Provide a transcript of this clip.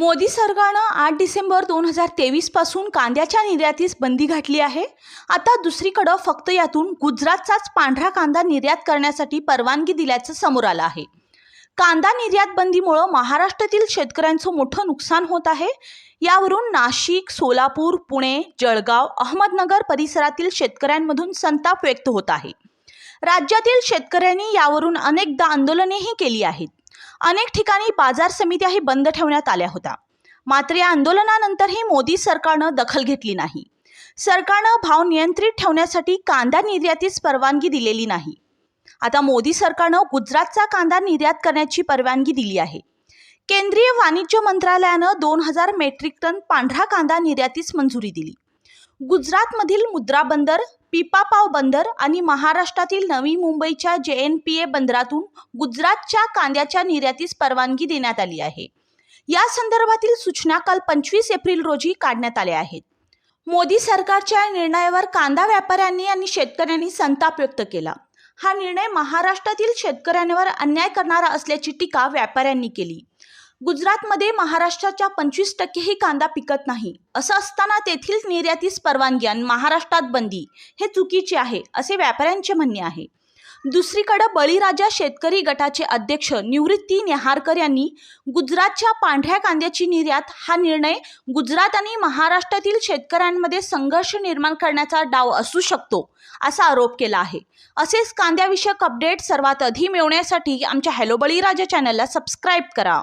मोदी सरकारनं आठ डिसेंबर दोन हजार तेवीसपासून कांद्याच्या निर्यातीस बंदी घातली आहे. आता दुसरीकडं फक्त यातून गुजरातचाच पांढरा कांदा निर्यात करण्यासाठी परवानगी दिल्याचं समोर आलं आहे. कांदा निर्यात बंदीमुळं महाराष्ट्रातील शेतकऱ्यांचं मोठं नुकसान होत आहे. यावरून नाशिक सोलापूर पुणे जळगाव अहमदनगर परिसरातील शेतकऱ्यांमधून संताप व्यक्त होत आहे. राज्यातील शेतकऱ्यांनी यावरून अनेकदा आंदोलनेही केली आहेत. अनेक ठिकाणी बाजार समित्याही बंद ठेवण्यात आल्या होत्या. मात्र या आंदोलनानंतरही मोदी सरकारनं दखल घेतली नाही. सरकारनं भाव नियंत्रित ठेवण्यासाठी कांदा निर्यातीस परवानगी दिलेली नाही. आता मोदी सरकारनं गुजरातचा कांदा निर्यात करण्याची परवानगी दिली आहे. केंद्रीय वाणिज्य मंत्रालयानं दोन हजार मेट्रिक टन पांढरा कांदा निर्यातीस मंजुरी दिली. गुजरातमधील मुद्रा बंदर पिपापाव बंदर आणि महाराष्ट्रातील नवी मुंबईच्या जे एन पी ए बंदरातून गुजरातच्या कांद्याच्या निर्यातीस परवानगी देण्यात आली आहे. या संदर्भातील सूचना काल पंचवीस एप्रिल रोजी काढण्यात आल्या आहेत. मोदी सरकारच्या निर्णयावर कांदा व्यापाऱ्यांनी आणि शेतकऱ्यांनी संताप व्यक्त केला. हा निर्णय महाराष्ट्रातील शेतकऱ्यांवर अन्याय करणारा असल्याची टीका व्यापाऱ्यांनी केली. गुजरातमध्ये महाराष्ट्राच्या पंचवीस टक्केही कांदा पिकत नाही. असं असताना तेथील निर्यातीस परवानगी महाराष्ट्रात बंदी हे चुकीचे आहे असे व्यापाऱ्यांचे म्हणणे आहे. दुसरीकडे बळीराजा शेतकरी गटाचे अध्यक्ष निवृत्ती नेहारकर यांनी गुजरातच्या पांढऱ्या कांद्याची निर्यात हा निर्णय गुजरात आणि महाराष्ट्रातील शेतकऱ्यांमध्ये संघर्ष निर्माण करण्याचा डाव असू शकतो असा आरोप केला आहे. असेच कांद्याविषयक अपडेट सर्वात आधी मिळवण्यासाठी आमच्या हॅलो बळीराजा चॅनलला सबस्क्राईब करा.